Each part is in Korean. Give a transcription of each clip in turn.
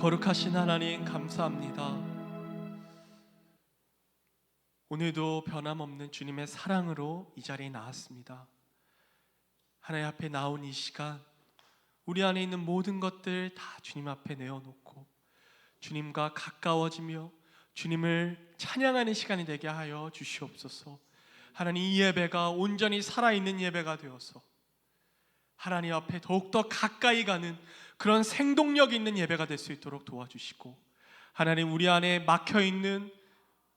거룩하신 하나님 감사합니다. 오늘도 변함없는 주님의 사랑으로 이 자리에 나왔습니다. 하나님 앞에 나온 이 시간 우리 안에 있는 모든 것들 다 주님 앞에 내어놓고 주님과 가까워지며 주님을 찬양하는 시간이 되게 하여 주시옵소서. 하나님 이 예배가 온전히 살아있는 예배가 되어서 하나님 앞에 더욱더 가까이 가는 그런 생동력 있는 예배가 될 수 있도록 도와주시고 하나님 우리 안에 막혀 있는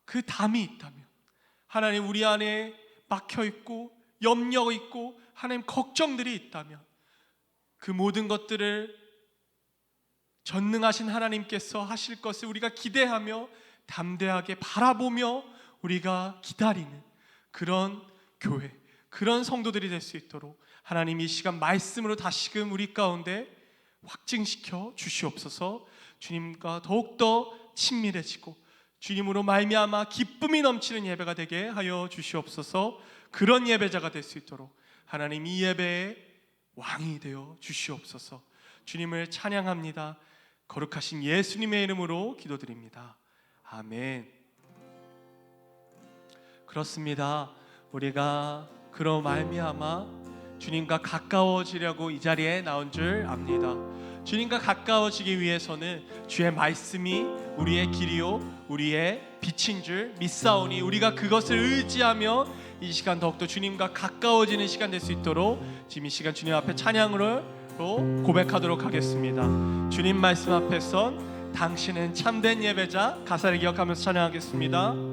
그 담이 있다면 하나님 우리 안에 막혀 있고 염려 있고 하나님 걱정들이 있다면 그 모든 것들을 전능하신 하나님께서 하실 것을 우리가 기대하며 담대하게 바라보며 우리가 기다리는 그런 교회, 그런 성도들이 될 수 있도록 하나님 이 시간 말씀으로 다시금 우리 가운데 확증시켜 주시옵소서. 주님과 더욱더 친밀해지고 주님으로 말미암아 기쁨이 넘치는 예배가 되게 하여 주시옵소서. 그런 예배자가 될 수 있도록 하나님 이 예배의 왕이 되어 주시옵소서. 주님을 찬양합니다. 거룩하신 예수님의 이름으로 기도드립니다. 아멘. 그렇습니다. 우리가 그러 말미암아 주님과 가까워지려고 이 자리에 나온 줄 압니다. 주님과 가까워지기 위해서는 주의 말씀이 우리의 길이요 우리의 빛인 줄 믿사오니 우리가 그것을 의지하며 이 시간 더욱더 주님과 가까워지는 시간 될 수 있도록 지금 이 시간 주님 앞에 찬양으로 고백하도록 하겠습니다. 주님 말씀 앞에 선 당신은 참된 예배자 가사를 기억하면서 찬양하겠습니다.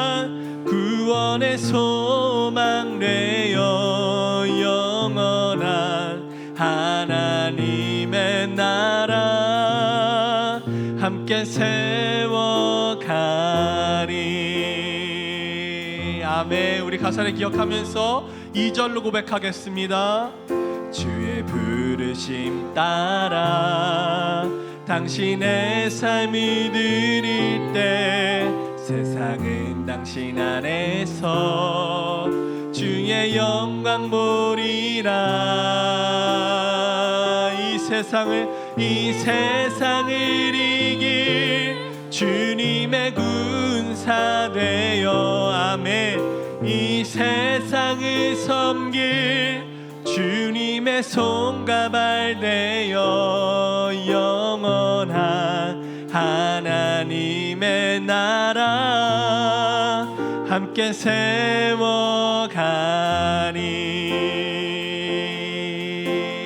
구원의 소망 되어 영원한 하나님의 나라. 함께 세워가리. 아멘. 우리 가사를 기억하면서 2절로 고백하겠습니다. 주의 부르심 따라 당신의 삶을 드릴 때 세상은 당신 안에서 주의 영광 보리라. 이 세상을 이 세상을 이길 주님의 군사 되어. 아멘. 이 세상을 섬길 주님의 손과 발 되어 영원한 하나님의 나라 함께 세워가니.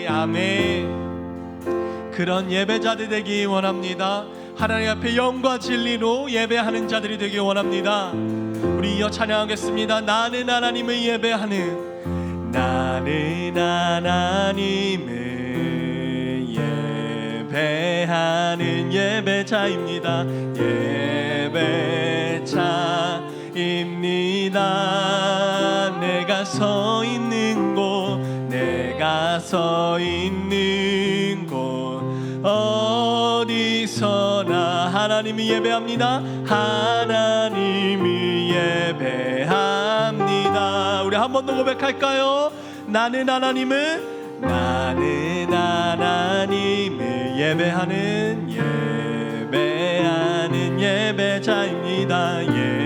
아멘. 그런 예배자들 되기 원합니다. 하나님 앞에 영과 진리로 예배하는 자들이 되기 원합니다. 우리 이어 찬양하겠습니다. 나는 하나님을 예배하는 나는 하나님을 예배하는 예배자입니다. 예배자 입니다. 내가 서 있는 곳 내가 서 있는 곳. 어디서나 하나님을 예배합니다. 하나님을 예배합니다. 우리 한 번 더 고백할까요? 나는 하나님을 나는 하나님을 예배하는 예배하는 예배자입니다. 예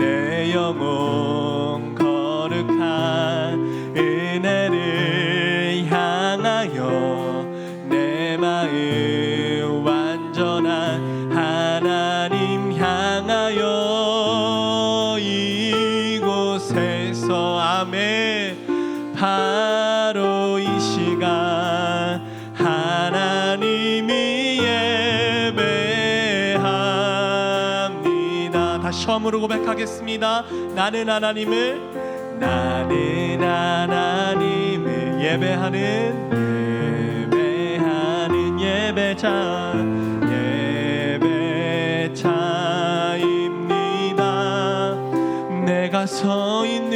내 영혼 처음으로 고백하겠습니다. 나는 하나님을 나는 하나님을 예배하는 예배하는 예배자 예배자입니다. 내가 서 있는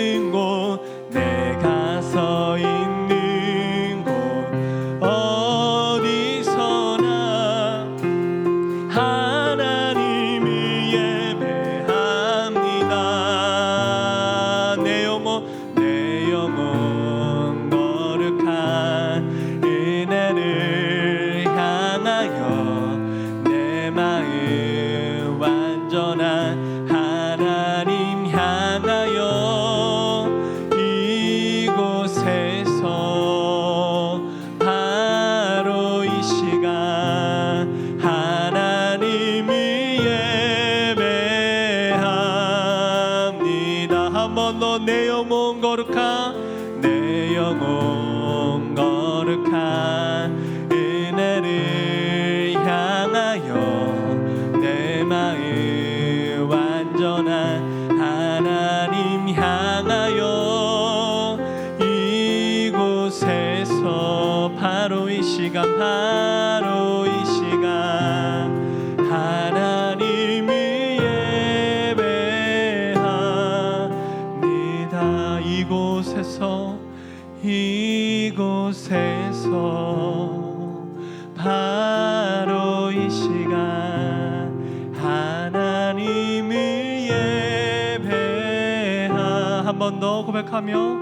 바로 이 시간 하나님을 예배하. 한 번 더 고백하며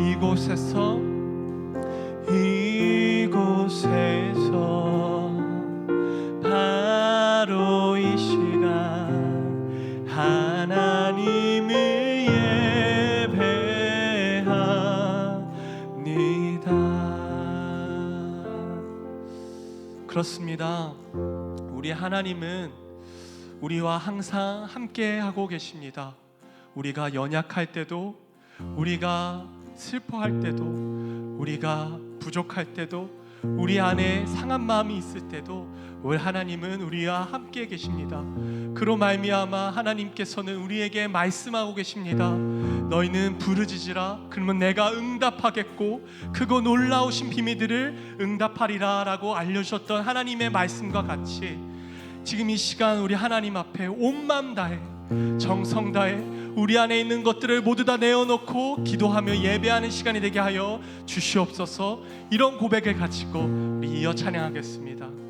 이곳에서 그렇습니다. 우리 하나님은 우리와 항상 함께 하고 계십니다. 우리가 연약할 때도 우리가 슬퍼할 때도 우리가 부족할 때도 우리 안에 상한 마음이 있을 때도 우리 하나님은 우리와 함께 계십니다. 그로 말미암아 하나님께서는 우리에게 말씀하고 계십니다. 너희는 부르짖으라. 그러면 내가 응답하겠고 크고 놀라우신 비밀들을 응답하리라라고 알려주셨던 하나님의 말씀과 같이 지금 이 시간 우리 하나님 앞에 온 마음 다해 정성 다해 우리 안에 있는 것들을 모두 다 내어놓고 기도하며 예배하는 시간이 되게 하여 주시옵소서. 이런 고백을 가지고 우리 이어 찬양하겠습니다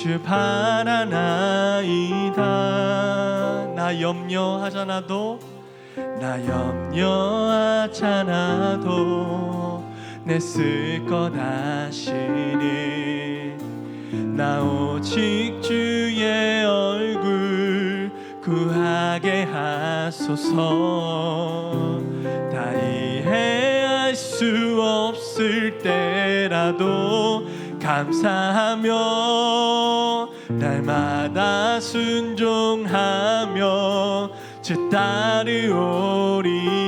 주 바라나이다. 나 염려하잖아도 나 염려하잖아도 내쓸것 아시니. 나 오직 주의 얼굴 구하게 하소서. 다 이해할 수 없을 때라도 감사하며 날마다 순종하며 주 따르오리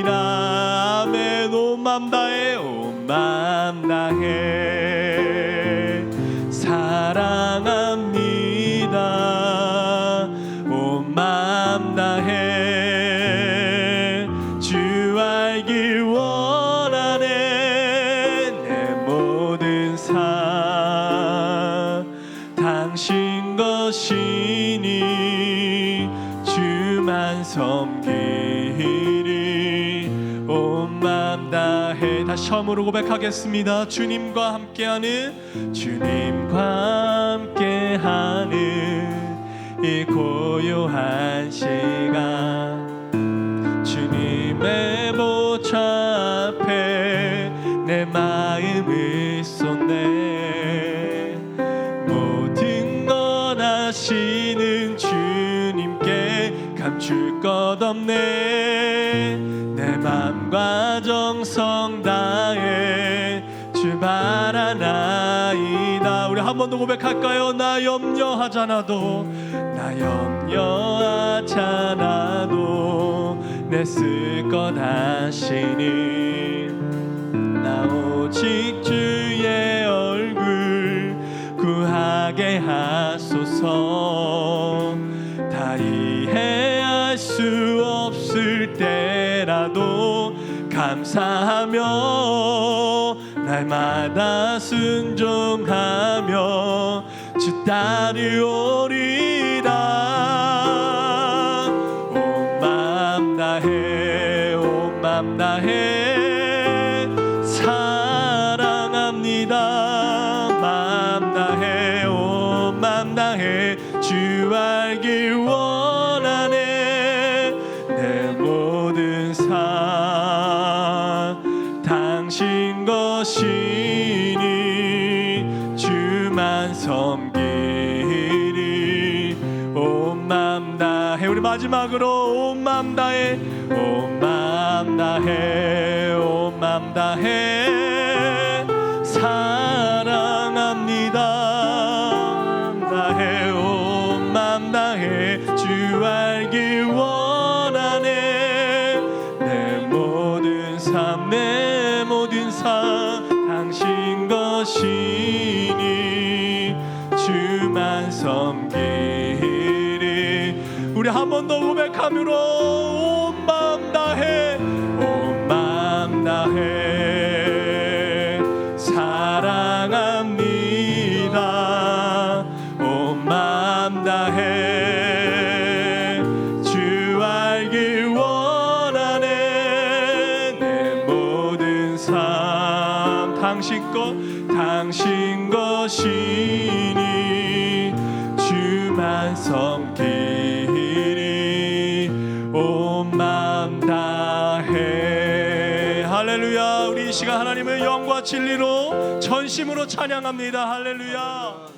다시 처음으로 고백하겠습니다. 주님과 함께하는 주님과 함께하는 이 고요한 시간. 주님의 보좌 앞에 내 마음을 쏟네. 모든 건 아시는 주님께 감출 것 없네. 내 맘과 정성 나이다 우리 한 번 더 고백할까요? 나 염려하잖아도 나 염려하잖아도 내쓸것 하시니. 나 오직 주의 얼굴 구하게 하소서 때라도 감사하며 날마다 순종하며 주 따르오리다 온맘 다해 온맘 다해. 사랑합니다. 맘 다해 온맘 다해. 주 알길 원 마지막으로 온 맘 다해 온 맘 다해 온 맘 다해 번 더 고백함으로 온 마음 다해 온 마음 다해. 사랑합니다. 온 마음 다해. 주 알길 원하네. 내 모든 삶 당신 것 당신 것이니 주만 섬기 이 시간 하나님의 영과 진리로 전심으로 찬양합니다. 할렐루야